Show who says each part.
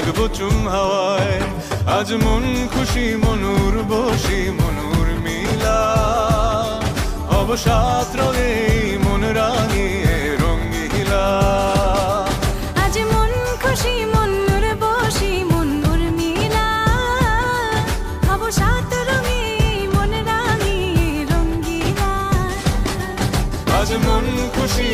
Speaker 1: থাকব চুম হাওয়ায়। আজ মন খুশি মনুর বসি মনুর মিলা। অবসাদ রঙে মন রাঙিয়ে রঙ্গিলা
Speaker 2: আজ মন খুশি মন বসি মন মিলা। রঙে মন রাঙিয়ে
Speaker 1: আজ মন খুশি